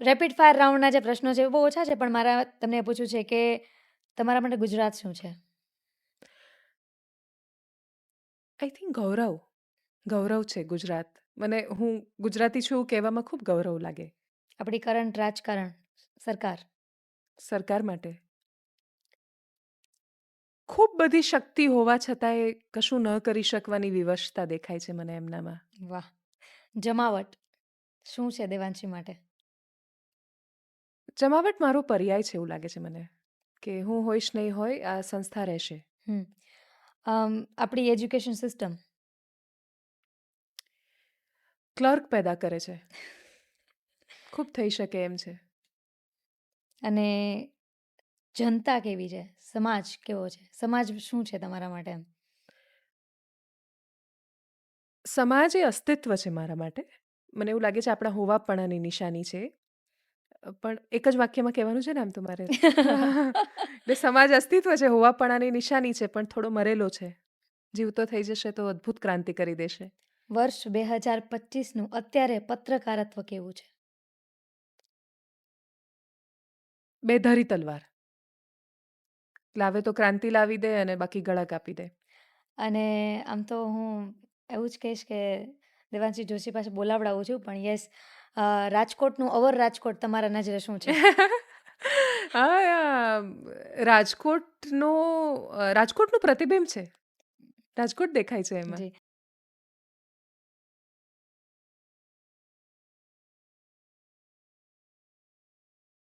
Rapid fire રાઉન્ડના જે પ્રશ્નો છે એ બહુ ઓછા છે પણ મારા તમને એ પૂછવું છે કે તમારા માટે ગુજરાત શું છે? આઈ થિંક ગૌરવ. ગૌરવ છે ગુજરાત. મને હું ગુજરાતી છું એવું કહેવામાં ખૂબ ગૌરવ લાગે. આપણી કરંટ રાજકારણ સરકાર. સરકાર માટે. ખૂબ બધી શક્તિ હોવા છતાંય કશું ન કરી શકવાની વિવશતા દેખાય છે મને એમનામાં. વાહ. જમાવટ. શું છે દેવાંશી માટે? જમાવટ મારો પર્યાય છે એવું લાગે છે મને કે હું હોઈશ નહીં હોય આ સંસ્થા રહેશે. હમ. અમ, આપણી એજ્યુકેશન સિસ્ટમ? ક્લર્ક પેદા કરે છે. ખૂબ થઈ શકે એમ છે. અને જનતા કેવી છે? સમાજ કેવો છે? સમાજ શું છે તમારા માટે એમ? સમાજ એ અસ્તિત્વ છે મારા માટે. મને એવું લાગે છે આપણા હોવાપણાની નિશાની છે. પણ એક જ વાક્યમાં કહેવાનું છે ને આમ તો મારે એટલે સમાજ અસ્તિત્વ છે હોવાપણાની નિશાની છે પણ થોડો મરેલો છે. જીવતો થઈ જશે તો અદ્ભુત ક્રાંતિ કરી દેશે. વર્ષ બે હજાર પચીસનું અત્યારે પત્રકારત્વ કેવું છે? બેધારી તલવાર. લાવે તો ક્રાંતિ લાવી દે અને બાકી ગળા કાપી દે. અને આમ તો હું એવું જ કહીશ કે દેવાંશી જોશી પાસે બોલાવડાવું છું પણ યસ રાજકોટનું અવર રાજકોટ તમારા નજરે શું છે? હા રાજકોટનો રાજકોટનું પ્રતિબિંબ છે. રાજકોટ દેખાય છે એમાં.